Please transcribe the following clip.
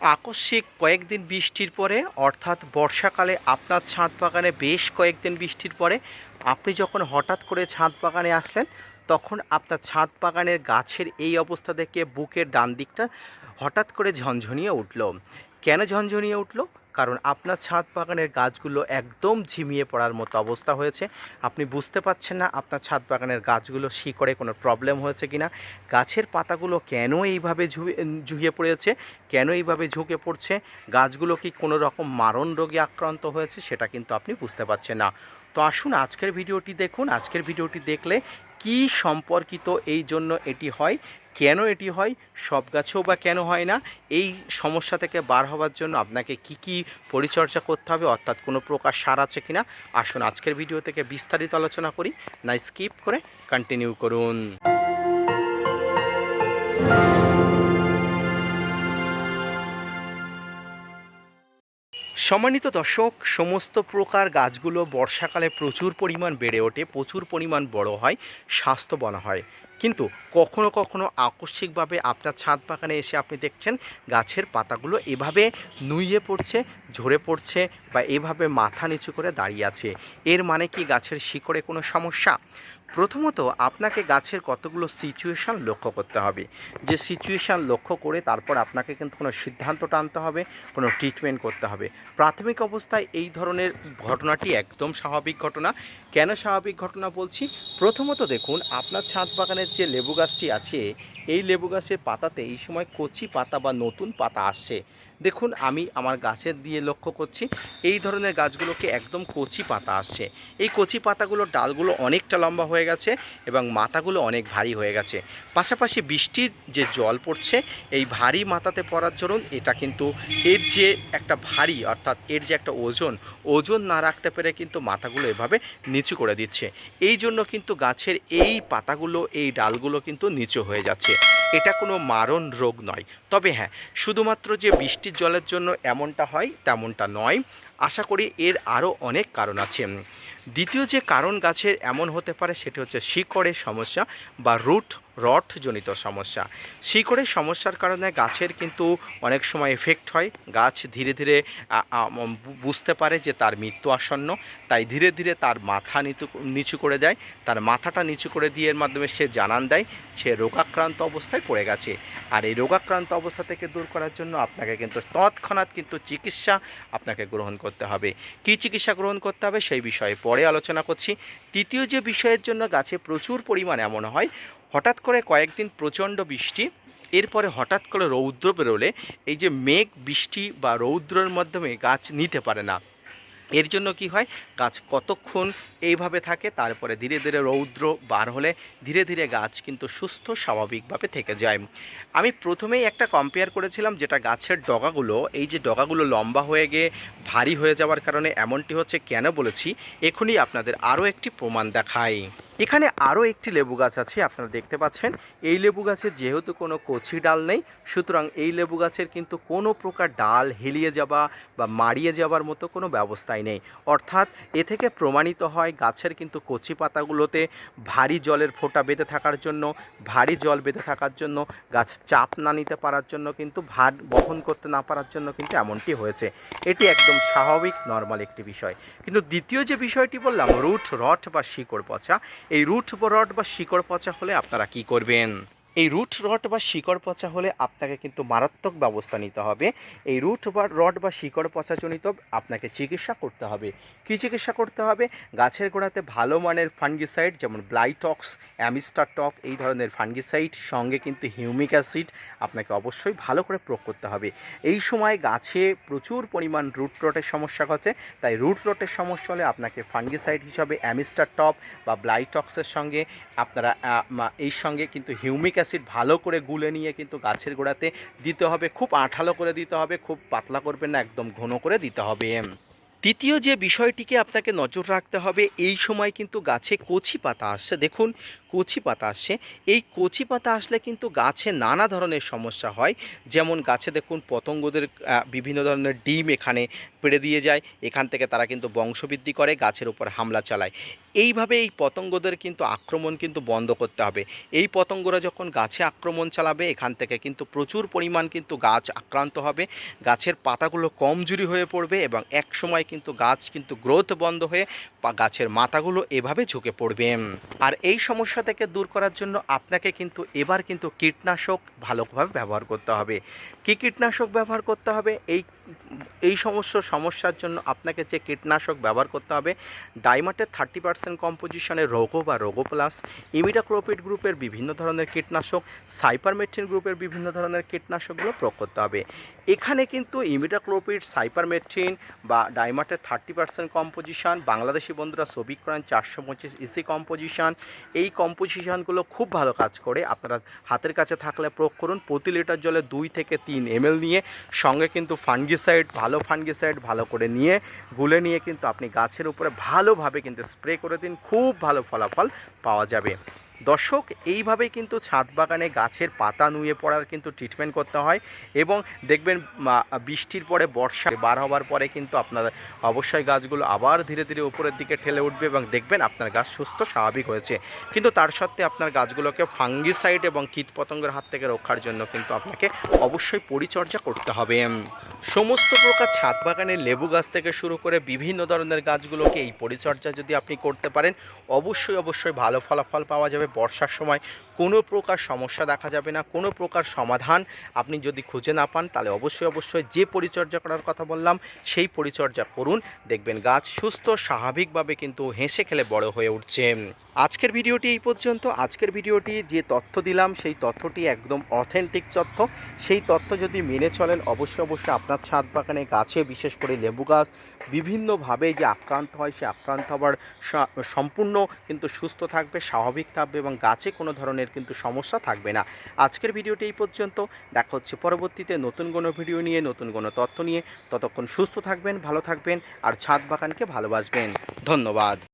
আকস্মিক কয়েকদিন বৃষ্টির পরে, অর্থাৎ বর্ষাকালে আপনার ছাদ বাগানে বেশ কয়েকদিন বৃষ্টির পরে, আপনি যখন হঠাৎ করে ছাদ বাগানে আসলেন, তখন আপনার ছাদ বাগানের গাছের এই অবস্থা দেখে বুকের ডান দিকটা হঠাৎ করে ঝনঝনিয়ে উঠল। কেন ঝনঝনিয়ে উঠল? কারণ আপনার ছাদ বাগানের গাছগুলো একদম ঝিমিয়ে পড়ার মতো অবস্থা হয়েছে। আপনি বুঝতে পারছেন না আপনার ছাদ বাগানের গাছগুলো শিকড়ে কোনো প্রবলেম হয়েছে কিনা। গাছের পাতাগুলো কেন এইভাবে ঝুঁয়ে পড়েছে? কেন এইভাবে ঝুঁকে পড়ছে? গাছগুলো কি কোনো রকম মারণ রোগে আক্রান্ত হয়েছে? সেটা কিন্তু আপনি বুঝতে পারছেন না। তো আসুন আজকের ভিডিওটি দেখুন। আজকের ভিডিওটি দেখলে কি সম্পর্কিত এই জন্য এটি হয়, কেন এটি হয়, সব গাছেও বা কেন হয় না, এই সমস্যা থেকে বার হওয়ার জন্য আপনাকে কি কি পরিচর্যা করতে হবে, অর্থাৎ কোনো প্রকার সার আছে কিনা, আসুন আজকের ভিডিও থেকে বিস্তারিত আলোচনা করি, না স্কিপ করে কন্টিনিউ করুন। সম্মানিত দর্শক, সমস্ত প্রকার গাছগুলো বর্ষাকালে প্রচুর পরিমাণ বেড়ে ওঠে, প্রচুর পরিমাণ বড় হয় স্বাস্থ্যবান হয়। কিন্তু কখনো কখনো আকস্মিকভাবে আপনার ছাদ বাগানে এসে আপনি দেখছেন গাছের পাতাগুলো এভাবে নুইয়ে পড়ছে, ঝরে পড়ছে বা এভাবে মাথা নিচু করে দাঁড়িয়ে আছে। এর মানে কি গাছের শিকড়ে কোনো সমস্যা? প্রথমত আপনাকে গাছের কতগুলো সিচুয়েশান লক্ষ্য করতে হবে। যে সিচুয়েশান লক্ষ্য করে তারপর আপনাকে কিন্তু কোনো সিদ্ধান্ত টানতে হবে, কোনো ট্রিটমেন্ট করতে হবে। প্রাথমিক অবস্থায় এই ধরনের ঘটনাটি একদম স্বাভাবিক ঘটনা। কেন স্বাভাবিক ঘটনা বলছি? প্রথমত দেখুন, আপনার ছাদ বাগানের যে লেবু গাছটি আছে এই লেবু গাছের পাতাতে এই সময় কচি পাতা বা নতুন পাতা আসছে। দেখুন, আমি আমার গাছের দিয়ে লক্ষ্য করছি, এই ধরনের গাছগুলোকে একদম কচি পাতা আসছে। এই কচি পাতাগুলোর ডালগুলো অনেকটা লম্বা হয়ে গেছে এবং মাথাগুলো অনেক ভারী হয়ে গেছে। পাশাপাশি বৃষ্টির যে জল পড়ছে, এই ভারী মাথাতে পড়ার জন্য এটা কিন্তু এর যে একটা ভারী অর্থাৎ এর যে একটা ওজন ওজন না রাখতে পেরে কিন্তু মাথাগুলো এভাবে নিচু করে দিচ্ছে। এই জন্য কিন্তু গাছের এই পাতাগুলো, এই ডালগুলো কিন্তু নিচু হয়ে যাচ্ছে। এটা কোনো মারণ রোগ নয়। তবে হ্যাঁ শুধুমাত্র যে বৃষ্টির জলের জন্য এমনটা হয়, তেমনটা নয়। আশা করি এর আরও অনেক কারণ আছে। দ্বিতীয় যে কারণ গাছের এমন হতে পারে সেটি হচ্ছে শিকড়ের সমস্যা বা রুট রটজনিত সমস্যা। শিকড়ের সমস্যার কারণে গাছের কিন্তু অনেক সময় এফেক্ট হয়। গাছ ধীরে ধীরে বুঝতে পারে যে তার মৃত্যু আসন্ন, তাই ধীরে ধীরে তার মাথা নিচু নিচু করে দেয়। তার মাথাটা নিচু করে দিয়ে এর মাধ্যমে সে জানান দেয়, সে রোগাক্রান্ত অবস্থায় পড়ে গেছে। আর এই রোগাক্রান্ত অবস্থা থেকে দূর করার জন্য আপনাকে কিন্তু তৎক্ষণাৎ কিন্তু চিকিৎসা আপনাকে গ্রহণ করতে হবে। কি চিকিৎসা গ্রহণ করতে হবে সেই বিষয়ে পরে আলোচনা করছি। তৃতীয় যে বিষয়ের জন্য গাছে প্রচুর পরিমাণ এমন হয়, হঠাৎ করে কয়েকদিন প্রচণ্ড বৃষ্টি, এরপরে হঠাৎ করে রৌদ্র বেরোলে এই যে মেঘ, বৃষ্টি বা রৌদ্রের মাধ্যমে গাছ নিতে পারে না। এর জন্য কি হয়? গাছ কতক্ষণ এইভাবে থাকে, তারপরে ধীরে ধীরে রৌদ্র বার হলে ধীরে ধীরে গাছ কিন্তু সুস্থ, স্বাভাবিকভাবে থেকে যায়। আমি প্রথমেই একটা কম্পেয়ার করেছিলাম যেটা গাছের ডগাগুলো, এই যে ডগাগুলো লম্বা হয়ে গিয়ে ভারী হয়ে যাওয়ার কারণে এমনটি হচ্ছে কেন বলেছি, এখনই আপনাদের আরও একটি প্রমাণ দেখাই। এখানে আরও একটি লেবু গাছ আছে, আপনারা দেখতে পাচ্ছেন। এই লেবু গাছের যেহেতু কোনো কচি ডাল নেই, সুতরাং এই লেবু গাছের কিন্তু কোনো প্রকার ডাল হেলিয়ে যাওয়া বা মারিয়ে যাওয়ার মতো কোনো ব্যবস্থাই নেই। অর্থাৎ এ থেকে প্রমাণিত হয় গাছের কিন্তু কচি পাতাগুলোতে ভারী জলের ফোঁটা বেঁধে থাকার জন্য, ভারী জল বেঁধে থাকার জন্য, গাছ চাপ না নিতে পারার জন্য কিন্তু, ভার বহন করতে না পারার জন্য কিন্তু এমনটি হয়েছে। এটি একদম স্বাভাবিক, নর্মাল একটি বিষয়। কিন্তু দ্বিতীয় যে বিষয়টি বললাম, রুট, রট বা শিকড় পচা, এই রুট, রট বা শিকড় পচা হলে আপনারা কি করবেন? এই রুট রট বা শিকড় পচা হলে আপনাকে কিন্তু মারাত্মক ব্যবস্থা নিতে হবে। এই রুট বা রড বা শিকড় পচাজনিত আপনাকে চিকিৎসা করতে হবে। কী চিকিৎসা করতে হবে? গাছের গোড়াতে ভালো মানের ফাঙ্গিসাইড যেমন ব্লাইটক্স অ্যামিস্টার টক এই ধরনের ফাঙ্গিসাইড সঙ্গে কিন্তু হিউমিক অ্যাসিড আপনাকে অবশ্যই ভালো করে প্রয়োগ করতে হবে। এই সময় গাছে প্রচুর পরিমাণ রুট রটের সমস্যা ঘটে, তাই রুট রটের সমস্যা হলে আপনাকে ফাঙ্গিসাইড হিসাবে অ্যামিস্টার টপ বা ব্লাইটক্সের সঙ্গে আপনারা এই সঙ্গে কিন্তু হিউমিক অ্যাসিড ভালো করে গুলে নিয়ে কিন্তু গাছের গোড়াতে দিতে হবে, খুব আঠালো করে দিতে হবে, খুব পাতলা করবেন না, একদম ঘন করে দিতে হবে। তৃতীয় যে বিষয়টিকে আপনাকে নজর রাখতে হবে, এই সময় কিন্তু গাছে কচি পাতা আসছে। দেখুন, কচি পাতা আসছে। এই কচি পাতা আসলে কিন্তু গাছে নানা ধরনের সমস্যা হয়। যেমন গাছে দেখুন, পতঙ্গদের বিভিন্ন ধরনের ডিম এখানে পেড়ে দিয়ে যায়। এখান থেকে তারা কিন্তু বংশবৃদ্ধি করে, গাছের উপর হামলা চালায়। এইভাবে এই পতঙ্গদের কিন্তু আক্রমণ কিন্তু বন্ধ করতে হবে। এই পতঙ্গরা যখন গাছে আক্রমণ চালাবে, এখান থেকে কিন্তু প্রচুর পরিমাণ কিন্তু গাছ আক্রান্ত হবে। গাছের পাতাগুলো কমজুরি হয়ে পড়বে এবং এক সময় কিন্তু গাছ কিন্তু গ্রোথ বন্ধ হয়ে গাছের মাথাগুলো এভাবে ঝুঁকে পড়বে। আর এই সমস্যা থেকে দূর করার জন্য আপনাকে কিন্তু এবার কিন্তু কীটনাশক ভালোভাবে ব্যবহার করতে হবে। কী কীটনাশক ব্যবহার করতে হবে? এই এই সমস্ত সমস্যার জন্য আপনাকে যে কীটনাশক ব্যবহার করতে হবে, ডাইমাটের থার্টি পার্সেন্ট কম্পোজিশনের রোগো বা রোগো প্লাস ইমিডাক্লোপিড গ্রুপের বিভিন্ন ধরনের কীটনাশক সাইপারমেট্রিন গ্রুপের বিভিন্ন ধরনের কীটনাশকগুলো প্রয়োগ করতে হবে। এখানে কিন্তু ইমিডাক্লোপিড সাইপারমেট্রিন বা ডাইমাটের থার্টি পার্সেন্ট কম্পোজিশন বাংলাদেশি বন্ধুরা সবিক করেন, চারশো পঁচিশ ইসি কম্পোজিশন এই কম্পোজিশনগুলো খুব ভালো কাজ করে। আপনারা হাতের কাছে থাকলে প্রয়োগ করুন, প্রতি লিটার জলে দুই থেকে তিন এমএল নিয়ে সঙ্গে কিন্তু ফানগিসাইড ভালো ফাঙ্গিসাইড ভালো করে নিয়ে, গুলে নিয়ে কিন্তু আপনি গাছের উপরে ভালোভাবে কিন্তু স্প্রে করে দিন, খুব ভালো ফলাফল পাওয়া যাবে। দর্শক এইভাবেই কিন্তু ছাদ বাগানে গাছের পাতা নুয়ে পড়ার কিন্তু ট্রিটমেন্ট করতে হয় এবং দেখবেন বৃষ্টির পরে বর্ষা বার হওয়ার পরে কিন্তু আপনার অবশ্যই গাছগুলো আবার ধীরে ধীরে উপরের দিকে ঠেলে উঠবে এবং দেখবেন আপনার গাছ সুস্থ, স্বাভাবিক হয়েছে। কিন্তু তার সত্ত্বে আপনার গাছগুলোকে ফাঙ্গিসাইড এবং কীটপতঙ্গের হাত থেকে রক্ষার জন্য কিন্তু আপনাকে অবশ্যই পরিচর্যা করতে হবে। সমস্ত প্রকার ছাদ বাগানের লেবু গাছ থেকে শুরু করে বিভিন্ন ধরনের গাছগুলোকে এই পরিচর্যা যদি আপনি করতে পারেন, অবশ্যই অবশ্যই ভালো ফলাফল পাওয়া যাবে। বর্ষার সময় কোনো প্রকার সমস্যা দেখা যাবে না, কোনো প্রকার সমাধান আপনি যদি খুঁজে না পান, তাহলে অবশ্যই অবশ্যই যে পরিচর্যা করার কথা বললাম, সেই পরিচর্যা করুন, দেখবেন গাছ সুস্থ, স্বাভাবিকভাবে কিন্তু হেসে খেলে বড় হয়ে উঠছে। আজকের ভিডিওটি এই পর্যন্ত। আজকের ভিডিওটি যে তথ্য দিলাম, সেই তথ্যটি একদম অথেন্টিক তথ্য। সেই তথ্য যদি মেনে চলেন, অবশ্যই অবশ্যই আপনার ছাদ বাগানে গাছে, বিশেষ করে লেবু গাছ, বিভিন্নভাবে যে আক্রান্ত হয়, সে আক্রান্ত হওয়ার সম্পূর্ণ কিন্তু সুস্থ থাকবে, স্বাভাবিক থাকবে এবং গাছে কোনো ধরনের কিন্তু সমস্যা থাকবে না। আজকের ভিডিওটি এই পর্যন্ত। দেখা হচ্ছে পরবর্তীতে নতুন কোনো ভিডিও নিয়ে, নতুন কোনো তথ্য নিয়ে। ততক্ষণ সুস্থ থাকবেন, ভালো থাকবেন, আর ছাদ বাগানকে ভালোবাসবেন। ধন্যবাদ।